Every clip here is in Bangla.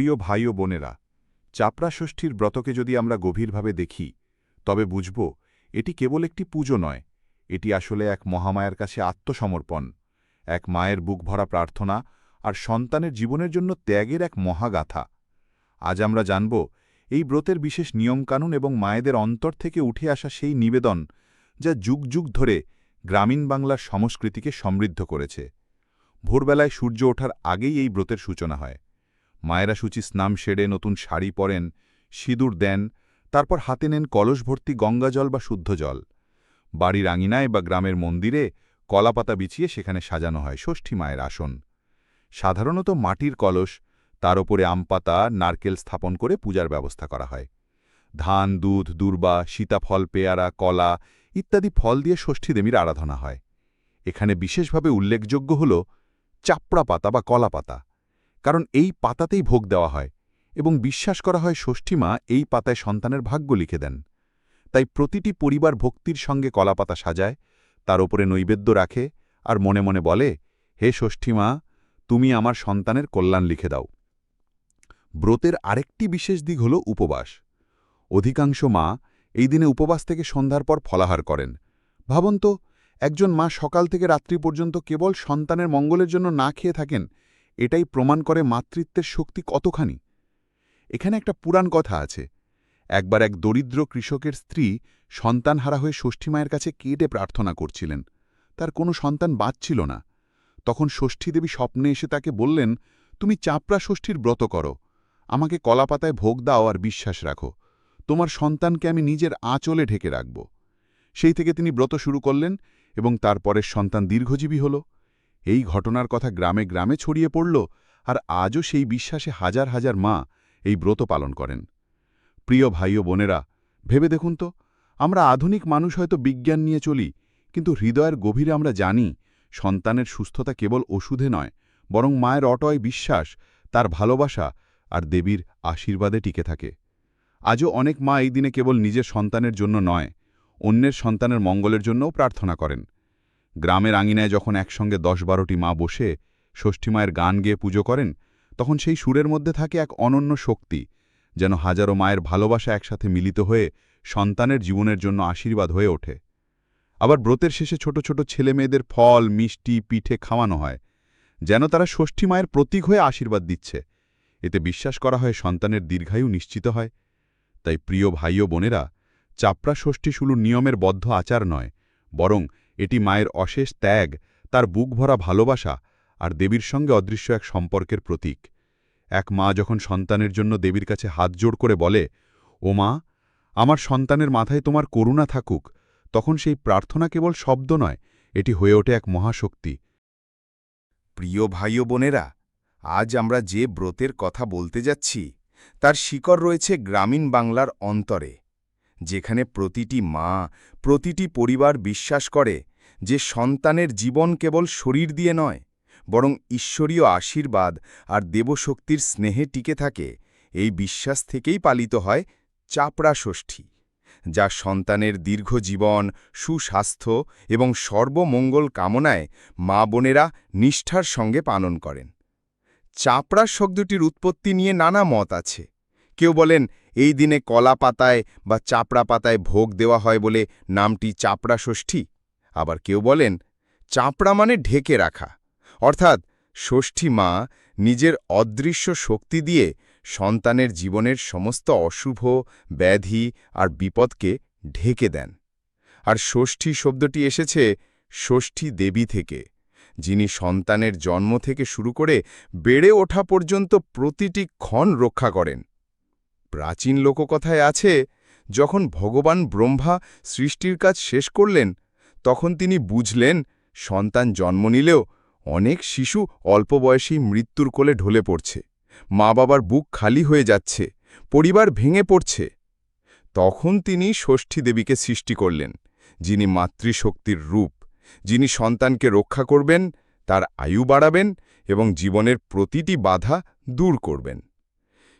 প্রিয় ভাই ও বোনেরা চাপড়া ষষ্ঠীর ব্রতকে যদি আমরা গভীরভাবে দেখি, তবে বুঝব এটি কেবল একটি পুজো নয়, এটি আসলে এক মহামায়ার কাছে আত্মসমর্পণ, এক মায়ের বুক ভরা প্রার্থনা আর সন্তানের জীবনের জন্য ত্যাগের এক মহাগাথা। আজ আমরা জানব এই ব্রতের বিশেষ নিয়মকানুন এবং মায়েদের অন্তর থেকে উঠে আসা সেই নিবেদন যা যুগ যুগ ধরে গ্রামীণ বাংলার সংস্কৃতিকে সমৃদ্ধ করেছে। ভোরবেলায় সূর্য ওঠার আগেই এই ব্রতের সূচনা হয়। মায়েরা সূচি স্নাম সেরে নতুন শাড়ি পরেন, সিঁদুর দেন, তারপর হাতে নেন কলস ভর্তি গঙ্গাজল বা শুদ্ধ জল। বাড়ির আঙিনায় বা গ্রামের মন্দিরে কলাপাতা বিছিয়ে সেখানে সাজানো হয় ষষ্ঠী মায়ের আসন। সাধারণত মাটির কলস, তার ওপরে আমপাতা, নারকেল স্থাপন করে পূজার ব্যবস্থা করা হয়। ধান, দুধ, দুর্বা, সীতাফল, পেয়ারা, কলা ইত্যাদি ফল দিয়ে ষষ্ঠী দেবীর আরাধনা হয়। এখানে বিশেষভাবে উল্লেখযোগ্য হল চাপড়া পাতা বা কলা পাতা কারণ এই পাতাতেই ভোগ দেওয়া হয় এবং বিশ্বাস করা হয় ষষ্ঠীমা এই পাতায় সন্তানের ভাগ্য লিখে দেন। তাই প্রতিটি পরিবার ভক্তির সঙ্গে কলাপাতা সাজায়, তার ওপরে নৈবেদ্য রাখে আর মনে মনে বলে, হে ষষ্ঠীমা, তুমি আমার সন্তানের কল্যাণ লিখে দাও। ব্রতের আরেকটি বিশেষ দিক হল উপবাস। অধিকাংশ মা এই দিনে উপবাস থেকে সন্ধ্যার পর ফলাহার করেন। ভাবন তো, একজন মা সকাল থেকে রাত্রি পর্যন্ত কেবল সন্তানের মঙ্গলের জন্য না খেয়ে থাকেন এটাই প্রমাণ করে মাতৃত্বের শক্তি কতখানি? এখানে একটা পুরাণ কথা আছে। একবার এক দরিদ্র কৃষকের স্ত্রী সন্তানহারা হয়ে ষষ্ঠীমায়ের কাছে কেটে প্রার্থনা করছিলেন। তার কোনো সন্তান বাঁচছিল না। তখন ষষ্ঠীদেবী স্বপ্নে এসে তাকে বললেন, তুমি চাপড়া ষষ্ঠীর ব্রত করো। আমাকে কলাপাতায় ভোগ দাও আর বিশ্বাস রাখো। তোমার সন্তানকে আমি নিজের আঁচলে ঢেকে রাখব। সেই থেকে তিনি ব্রত শুরু করলেন এবং তারপরের সন্তান দীর্ঘজীবী হল। এই ঘটনার কথা গ্রামে গ্রামে ছড়িয়ে পড়ল, আর আজও সেই বিশ্বাসে হাজার হাজার মা এই ব্রত পালন করেন। প্রিয় ভাই ও বোনেরা, ভেবে দেখুন তো, আমরা আধুনিক মানুষ হয়তো বিজ্ঞান নিয়ে চলি, কিন্তু হৃদয়ের গভীরে আমরা জানি, সন্তানের সুস্থতা কেবল ওষুধে নয়, বরং মায়ের অটয় বিশ্বাস, তার ভালোবাসা আর দেবীর আশীর্বাদে টিকে থাকে। আজও অনেক মা এই দিনে কেবল নিজের সন্তানের জন্য নয়, অন্যের সন্তানের মঙ্গলের জন্যও প্রার্থনা করেন। গ্রামের আঙিনায় যখন একসঙ্গে দশ বারোটি মা বসে ষষ্ঠীমায়ের গান গেয়ে পুজো করেন, তখন সেই সুরের মধ্যে থাকে এক অনন্য শক্তি, যেন হাজারো মায়ের ভালোবাসা একসাথে মিলিত হয়ে সন্তানের জীবনের জন্য আশীর্বাদ হয়ে ওঠে। আবার ব্রতের শেষে ছোট ছোট ছেলে মেয়েদের ফল, মিষ্টি, পিঠে খাওয়ানো হয়, যেন তারা ষষ্ঠী মায়ের প্রতীক হয়ে আশীর্বাদ দিচ্ছে। এতে বিশ্বাস করা হয় সন্তানের দীর্ঘায়ু নিশ্চিত হয়। তাই প্রিয় ভাই ও বোনেরা, চাপড়া ষষ্ঠী শুলু নিয়মের বদ্ধ আচার নয়, বরং এটি মায়ের অশেষ ত্যাগ, তার বুক ভরা ভালোবাসা আর দেবীর সঙ্গে অদৃশ্য এক সম্পর্কের প্রতীক। এক মা যখন সন্তানের জন্য দেবীর কাছে হাত জোড় করে বলে, ও মা, আমার সন্তানের মাথায় তোমার করুণা থাকুক, তখন সেই প্রার্থনা কেবল শব্দ নয়, এটি হয়ে ওঠে এক মহাশক্তি। প্রিয় ভাই ও বোনেরা, আজ আমরা যে ব্রতের কথা বলতে যাচ্ছি, তার শিকড় রয়েছে গ্রামীণ বাংলার অন্তরে, যেখানে প্রতিটি মা, প্রতিটি পরিবার বিশ্বাস করে যে সন্তানের জীবন কেবল শরীর দিয়ে নয়, বরং ঈশ্বরীয় আশীর্বাদ আর দেবশক্তির স্নেহে টিকে থাকে, এই বিশ্বাস থেকেই পালিত হয় চাপড়া ষষ্ঠী যা সন্তানের দীর্ঘ জীবন, সুস্বাস্থ্য এবং সর্বমঙ্গল কামনায় মা বোনেরা নিষ্ঠার সঙ্গে পালন করেন। চাপড়া শব্দটির উৎপত্তি নিয়ে নানা মত আছে। কেউ বলেন, এই দিনে কলা পাতায় বা চাপড়া পাতায় ভোগ দেওয়া হয় বলে নামটি চাপড়া ষষ্ঠী আবার কেউ বলেন, চাপড়া মানে ঢেকে রাখা। অর্থাৎ, ষষ্ঠী মা নিজের অদৃশ্য শক্তি দিয়ে সন্তানের জীবনের সমস্ত অশুভ, ব্যাধি আর বিপদকে ঢেকে দেন। আর ষষ্ঠী শব্দটি এসেছে ষষ্ঠী দেবী থেকে, যিনি সন্তানের জন্ম থেকে শুরু করে বেড়ে ওঠা পর্যন্ত প্রতিটি ক্ষণ রক্ষা করেন। প্রাচীন লোককথায় আছে, যখন ভগবান ব্রহ্মা সৃষ্টির কাজ শেষ করলেন তখন তিনি বুঝলেন, সন্তান জন্ম নিলেও অনেক শিশু অল্প বয়সেই মৃত্যুর কোলে ঢলে পড়ছে। মা বাবার বুক খালি হয়ে যাচ্ছে, পরিবার ভেঙে পড়ছে। তখন তিনি ষষ্ঠী দেবীকে সৃষ্টি করলেন, যিনি মাতৃশক্তির রূপ। যিনি সন্তানকে রক্ষা করবেন, তার আয়ু বাড়াবেন এবং জীবনের প্রতিটি বাধা দূর করবেন।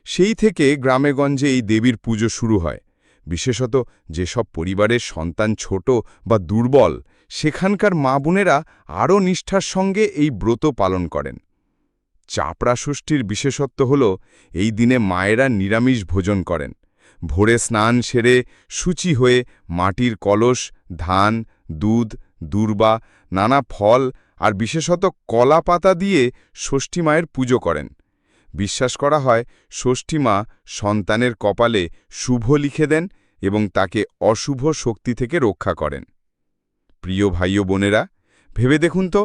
সেই থেকে গ্রামেগঞ্জে এই দেবীর পুজো শুরু হয়। বিশেষত যেসব পরিবারের সন্তান ছোট বা দুর্বল, সেখানকার মা বোনেরা আরও নিষ্ঠার সঙ্গে এই ব্রত পালন করেন। চাপড়া ষষ্ঠীর বিশেষত্ব হল, এই দিনে মায়েরা নিরামিষ ভোজন করেন। ভোরে স্নান সেরে সূচি হয়ে মাটির কলস, ধান, দুধ, দূর্বা, নানা ফল আর বিশেষত কলা পাতা দিয়ে ষষ্ঠী মায়ের পুজো করেন। বিশ্বাস করা হয়, ষষ্ঠী মা সন্তানের কপালে শুভ লিখে দেন এবং তাকে অশুভ শক্তি থেকে রক্ষা করেন। প্রিয় ভাই ও বোনেরা, ভেবে দেখুন তো,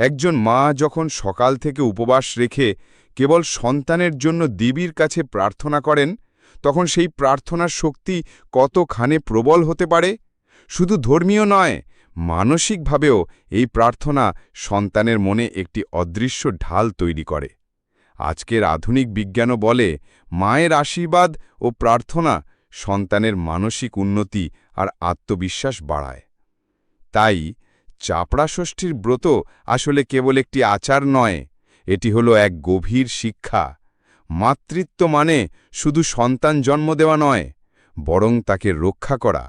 একজন মা যখন সকাল থেকে উপবাস রেখে কেবল সন্তানের জন্য দেবীর কাছে প্রার্থনা করেন, তখন সেই প্রার্থনার শক্তি কতখানে প্রবল হতে পারে? শুধু ধর্মীয় নয়, মানসিকভাবেও এই প্রার্থনা সন্তানের মনে একটি অদৃশ্য ঢাল তৈরি করে। আজকের আধুনিক বিজ্ঞানও বলে, মায়ের আশীর্বাদ ও প্রার্থনা সন্তানের মানসিক উন্নতি আর আত্মবিশ্বাস বাড়ায়। তাই চাপড়া ষষ্ঠীর ব্রত আসলে কেবল একটি আচার নয়, এটি হলো এক গভীর শিক্ষা। মাতৃত্ব মানে শুধু সন্তান জন্ম দেওয়া নয়, বরং তাকে রক্ষা করা,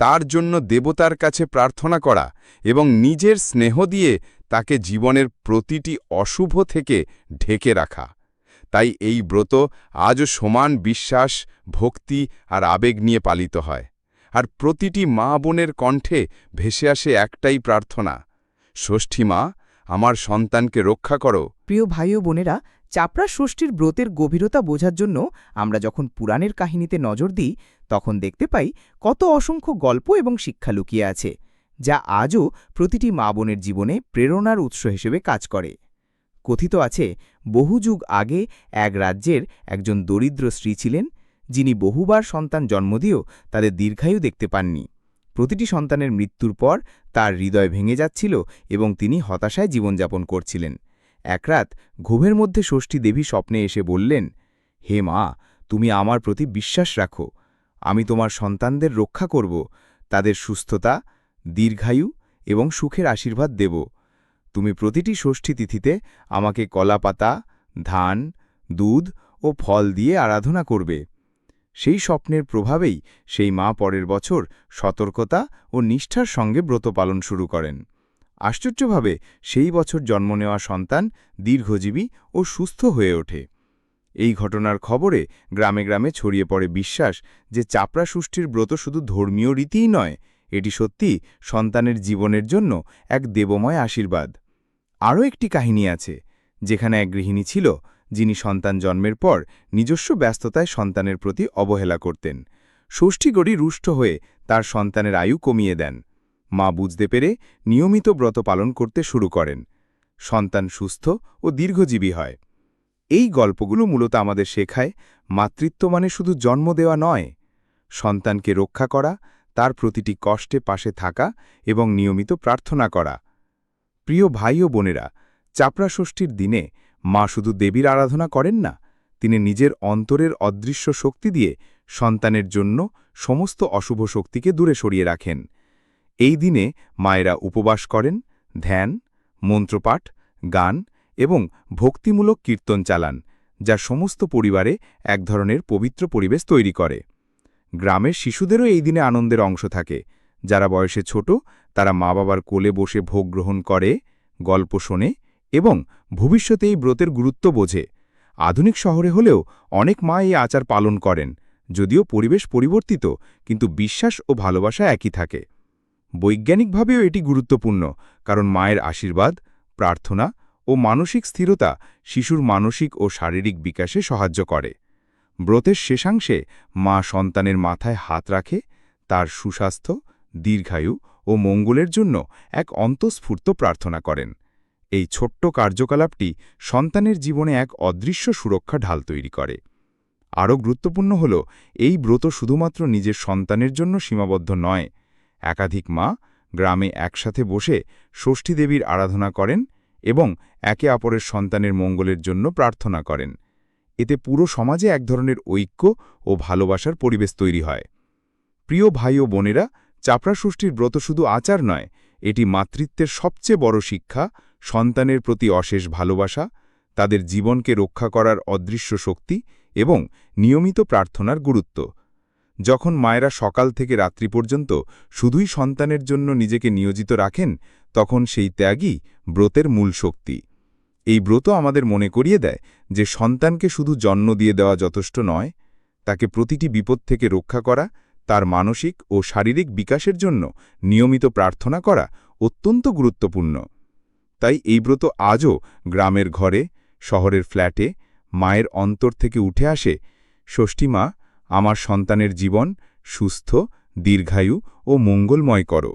তার জন্য দেবতার কাছে প্রার্থনা করা এবং নিজের স্নেহ দিয়ে তাকে জীবনের প্রতিটি অশুভ থেকে ঢেকে রাখা। তাই এই ব্রত আজও সমান বিশ্বাস, ভক্তি আর আবেগ নিয়ে পালিত হয়। আর প্রতিটি মা বোনের কণ্ঠে ভেসে আসে একটাই প্রার্থনা, ষষ্ঠী মা, আমার সন্তানকে রক্ষা করো। প্রিয় ভাই ও বোনেরা, চাপড়া ষষ্ঠীর ব্রতের গভীরতা বোঝার জন্য আমরা যখন পুরাণের কাহিনীতে নজর দিই, তখন দেখতে পাই কত অসংখ্য গল্প এবং শিক্ষা লুকিয়ে আছে, যা আজও প্রতিটি মা বোনের জীবনে প্রেরণার উৎস হিসেবে কাজ করে। কথিত আছে, বহু যুগ আগে এক রাজ্যের একজন দরিদ্র স্ত্রী ছিলেন, যিনি বহুবার সন্তান জন্ম দিয়েও তাদের দীর্ঘায়ু দেখতে পাননি। প্রতিটি সন্তানের মৃত্যুর পর তার হৃদয় ভেঙে যাচ্ছিল এবং তিনি হতাশায় জীবনযাপন করছিলেন। এক রাত মধ্যে ষষ্ঠী দেবী স্বপ্নে এসে বললেন, হে মা, তুমি আমার প্রতি বিশ্বাস রাখো। আমি তোমার সন্তানদের রক্ষা করব, তাদের সুস্থতা, দীর্ঘায়ু এবং সুখের আশীর্বাদ দেব। তুমি প্রতিটি ষষ্ঠী তিথিতে আমাকে কলাপাতা, ধান, দুধ ও ফল দিয়ে আরাধনা করবে। সেই স্বপ্নের প্রভাবেই সেই মা পরের বছর সতর্কতা ও নিষ্ঠার সঙ্গে ব্রত পালন শুরু করেন। আশ্চর্যভাবে সেই বছর জন্ম নেওয়া সন্তান দীর্ঘজীবী ও সুস্থ হয়ে ওঠে। এই ঘটনার খবরে গ্রামে গ্রামে ছড়িয়ে পড়ে বিশ্বাস যে চাপড়া ষষ্ঠীর ব্রত শুধু ধর্মীয় রীতিই নয়, এটি সত্যি সন্তানের জীবনের জন্য এক দেবময় আশীর্বাদ। আরও একটি কাহিনী আছে, যেখানে এক গৃহিণী ছিল, যিনি সন্তান জন্মের পর নিজস্ব ব্যস্ততায় সন্তানের প্রতি অবহেলা করতেন। ষষ্ঠীগড়ি রুষ্ট হয়ে তার সন্তানের আয়ু কমিয়ে দেন। মা বুঝতে পেরে নিয়মিত ব্রত পালন করতে শুরু করেন। সন্তান সুস্থ ও দীর্ঘজীবী হয়। এই গল্পগুলো মূলত আমাদের শেখায় মাতৃত্ব মানে শুধু জন্ম দেওয়া নয়। সন্তানকে রক্ষা করা, তার প্রতিটি কষ্টে পাশে থাকা এবং নিয়মিত প্রার্থনা করা। প্রিয় ভাই ও বোনেরা চাপড়া ষষ্ঠীর দিনে মা শুধু দেবীর আরাধনা করেন না, তিনি নিজের অন্তরের অদৃশ্য শক্তি দিয়ে সন্তানের জন্য সমস্ত অশুভ শক্তিকে দূরে সরিয়ে রাখেন। এই দিনে মায়েরা উপবাস করেন, ধ্যান, মন্ত্রপাঠ, গান এবং ভক্তিমূলক কীর্তন চালান, যা সমস্ত পরিবারে এক ধরনের পবিত্র পরিবেশ তৈরি করে। গ্রামের শিশুদেরও এই দিনে আনন্দের অংশ থাকে, যারা বয়সে ছোট তারা মা বাবার কোলে বসে ভোগ গ্রহণ করে, গল্প শোনে এবং ভবিষ্যতে এই ব্রতের গুরুত্ব বোঝে। আধুনিক শহরে হলেও অনেক মা এই আচার পালন করেন, যদিও পরিবেশ পরিবর্তিত, কিন্তু বিশ্বাস ও ভালোবাসা একই থাকে। বৈজ্ঞানিকভাবেও এটি গুরুত্বপূর্ণ, কারণ মায়ের আশীর্বাদ, প্রার্থনা ও মানসিক স্থিরতা শিশুর মানসিক ও শারীরিক বিকাশে সাহায্য করে। ব্রতের শেষাংশে মা সন্তানের মাথায় হাত রাখে, তার সুস্বাস্থ্য দীর্ঘায়ু ও মঙ্গলের জন্য এক অন্তঃস্ফূর্ত প্রার্থনা করেন। এই ছোট্ট কার্যকলাপটি সন্তানের জীবনে এক অদৃশ্য সুরক্ষা ঢাল তৈরি করে। আরও গুরুত্বপূর্ণ হল, এই ব্রত শুধুমাত্র নিজের সন্তানের জন্য সীমাবদ্ধ নয়। একাধিক মা গ্রামে একসাথে বসে ষষ্ঠী দেবীর আরাধনা করেন এবং একে অপরের সন্তানের মঙ্গলের জন্য প্রার্থনা করেন। এতে পুরো সমাজে এক ধরনের ঐক্য ও ভালোবাসার পরিবেশ তৈরি হয়। প্রিয় ভাই ও বোনেরা চাপড়া ব্রত শুধু আচার নয়, এটি মাতৃত্বের সবচেয়ে বড় শিক্ষা, সন্তানের প্রতি অশেষ ভালোবাসা, তাদের জীবনকে রক্ষা করার অদৃশ্য শক্তি এবং নিয়মিত প্রার্থনার গুরুত্ব। যখন মায়েরা সকাল থেকে রাত্রি পর্যন্ত শুধুই সন্তানের জন্য নিজেকে নিয়োজিত রাখেন, তখন সেই ত্যাগই ব্রতের মূল শক্তি। এই ব্রত আমাদের মনে করিয়ে দেয় যে সন্তানকে শুধু জন্ম দিয়ে দেওয়া যথেষ্ট নয়, তাকে প্রতিটি বিপদ থেকে রক্ষা করা তার মানসিক ও শারীরিক বিকাশের জন্য নিয়মিত প্রার্থনা করা অত্যন্ত গুরুত্বপূর্ণ। তাই এই ব্রত আজও গ্রামের ঘরে, শহরের ফ্ল্যাটে, মায়ের অন্তর থেকে উঠে আসে ষষ্ঠীমা আমার সন্তানের জীবন সুস্থ, দীর্ঘায়ু ও মঙ্গলময় করো।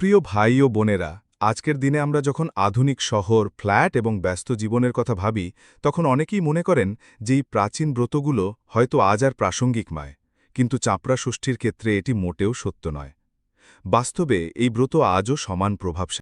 প্রিয় ভাই ও বোনেরা, আজকের দিনে আমরা যখন আধুনিক শহর, ফ্ল্যাট এবং ব্যস্ত জীবনের কথা ভাবি, তখন অনেকেই মনে করেন যে এই প্রাচীন ব্রতগুলো হয়তো আজ আর প্রাসঙ্গিক নয়। কিন্তু চাপড়া ষষ্ঠীর ক্ষেত্রে এটি মোটেও সত্য নয়। বাস্তবে এই ব্রত আজও সমান প্রভাবশালী।